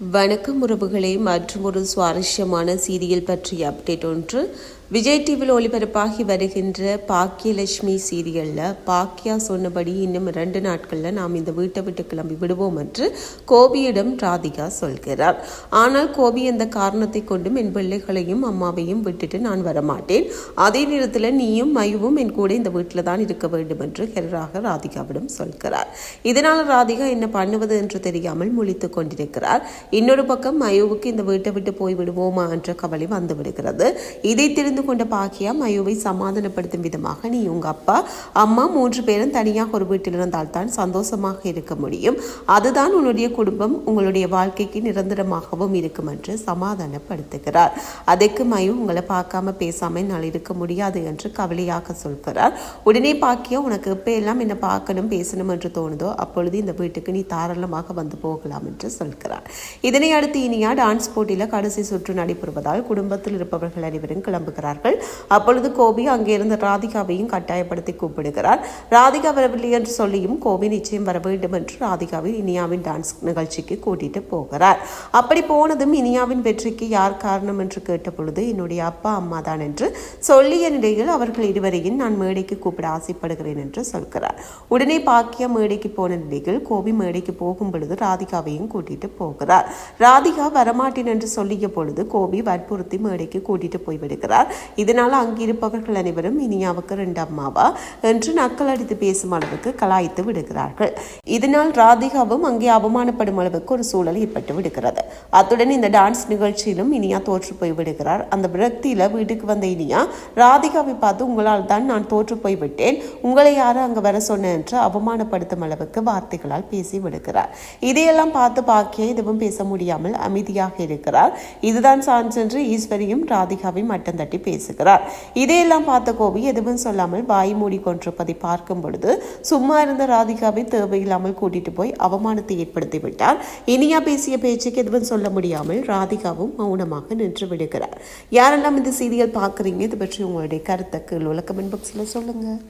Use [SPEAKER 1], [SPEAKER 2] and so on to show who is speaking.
[SPEAKER 1] வணக்கம் உறவுகளே. மற்றும் ஒரு சுவாரஸ்யமான சீரியல் பற்றிய அப்டேட் ஒன்று. விஜய் டிவியில் ஒளிபரப்பாகி வருகின்ற பாக்கியலட்சுமி சீரியலில் பாக்கியா சொன்னபடி இன்னும் ரெண்டு நாட்களில் நாம் இந்த வீட்டை விட்டு கிளம்பி விடுவோம் என்று கோபியிடம் ராதிகா சொல்கிறார். ஆனால் கோபி எந்த காரணத்தை கொண்டும் என் பிள்ளைகளையும் அம்மாவையும் விட்டுட்டு நான் வரமாட்டேன். அதே நேரத்தில் நீயும் மயுவும் என் கூட இந்த வீட்டில் தான் இருக்க வேண்டும் என்று ஹெரராக ராதிகாவிடம் சொல்கிறார். இதனால் ராதிகா என்ன பண்ணுவது என்று தெரியாமல் முழித்துக் கொண்டிருக்கிறார். இன்னொரு பக்கம் மயோவுக்கு இந்த வீட்டை விட்டு போய் விடுவோமா என்ற கவலை வந்து விடுகிறது. இதை தெரிந்து கொண்ட பாக்கியா மயுவை சமாதானப்படுத்தும் விதமாக நீ உங்க அப்பா அம்மா மூன்று பேரும் தனியாக ஒரு வீட்டில் இருந்தால் தான் சந்தோஷமாக இருக்க முடியும். அதுதான் உன்னுடைய குடும்பம் உங்களுடைய வாழ்க்கைக்கு நிரந்தரமாகவும் இருக்கும் என்று சமாதானப்படுத்துகிறார். அதற்கு மயு உங்களை பார்க்காம பேசாம என்னால் இருக்க முடியாது என்று கவலையாக சொல்கிறார். உடனே பாக்கியா உனக்கு எப்ப எல்லாம் என்ன பார்க்கணும் பேசணும் என்று தோணுதோ அப்பொழுது இந்த வீட்டுக்கு நீ தாராளமாக வந்து போகலாம் என்று சொல்கிறார். இதனை அடுத்து இனியா டான்ஸ் போட்டியில் கடைசி சுற்று நடைபெறுவதால் குடும்பத்தில் இருப்பவர்கள் அனைவரும் கிளம்புகிறார்கள். அப்பொழுது கோபி அங்கே ராதிகாவையும் கட்டாயப்படுத்தி கூப்பிடுகிறார். ராதிகா வரவில்லை என்று சொல்லியும் கோபி நிச்சயம் வர வேண்டும் என்று ராதிகாவை இனியாவின் டான்ஸ் நிகழ்ச்சிக்கு கூட்டிட்டு போகிறார். அப்படி போனதும் இனியாவின் வெற்றிக்கு யார் காரணம் என்று கேட்டபொழுது என்னுடைய அப்பா அம்மா தான் என்று சொல்லிய நிலையில் அவர்கள் இருவரையும் நான் மேடைக்கு கூப்பிட ஆசைப்படுகிறேன் என்று சொல்கிறார். உடனே பாக்கியா மேடைக்கு போன நிலையில் கோபி மேடைக்கு போகும் பொழுது ராதிகாவையும் கூட்டிட்டு போகிறார். ராதிகா வரமாட்டேன் என்று சொல்லிய பொழுது கோபி வற்புறுத்தி மேடைக்கு கூட்டிட்டு போய் விடுகிறார். இதனால் அங்கிருப்பவர்கள் அனைவரும் இனியாவுக்கு ரெண்டு அம்மாவா? என்று நக்கல் அடித்து பேசும் அளவுக்கு கலாய்த்து விடுகிறார்கள். இதனால் ராதிகாவும் அங்கே அவமானப்படும் அளவுக்கு ஒரு சூழல் ஏற்பட்டு விடுகிறது. அத்துடன் இந்த டான்ஸ் நிகழ்ச்சியிலும் இனியா தோற்று போய் விடுகிறார். அந்த விரக்தியில வீட்டுக்கு வந்த இனியா ராதிகாவை பார்த்து உங்களால் தான் நான் தோற்று போய் விட்டேன். உங்களை யாரும் அங்க வர சொன்ன என்று அவமானப்படுத்தும் அளவுக்கு வார்த்தைகளால் பேசி விடுகிறார். இதையெல்லாம் பார்த்து பாக்கிய இதுவும் பேச முடியாமல் அமைதியாக இருக்கிறார். இதுதான் சான்ஸ் என்று ஈஸ்வரியும் ராதிகாவை மட்டம் தட்டி பேசுகிறார். இதையெல்லாம் பார்த்த கோபி எதுவும் சொல்லாமல் வாய் மூடிக்கொண்டிருப்பதை பார்க்கும் பொழுது சும்மா இருந்த ராதிகாவை தேவையில்லாமல் கூட்டிட்டு போய் அவமானத்தை ஏற்படுத்தி விட்டார். இனியா பேசிய பேச்சுக்கு எதுவும் சொல்ல முடியாமல் ராதிகாவும் மௌனமாக நின்று விடுகிறார். யாரெல்லாம் இந்த சீரியல் பார்க்குறீங்க? இது பற்றி உங்களுடைய கருத்தை கீழ் உள்ள கமெண்ட் பாக்ஸில் சொல்லுங்கள்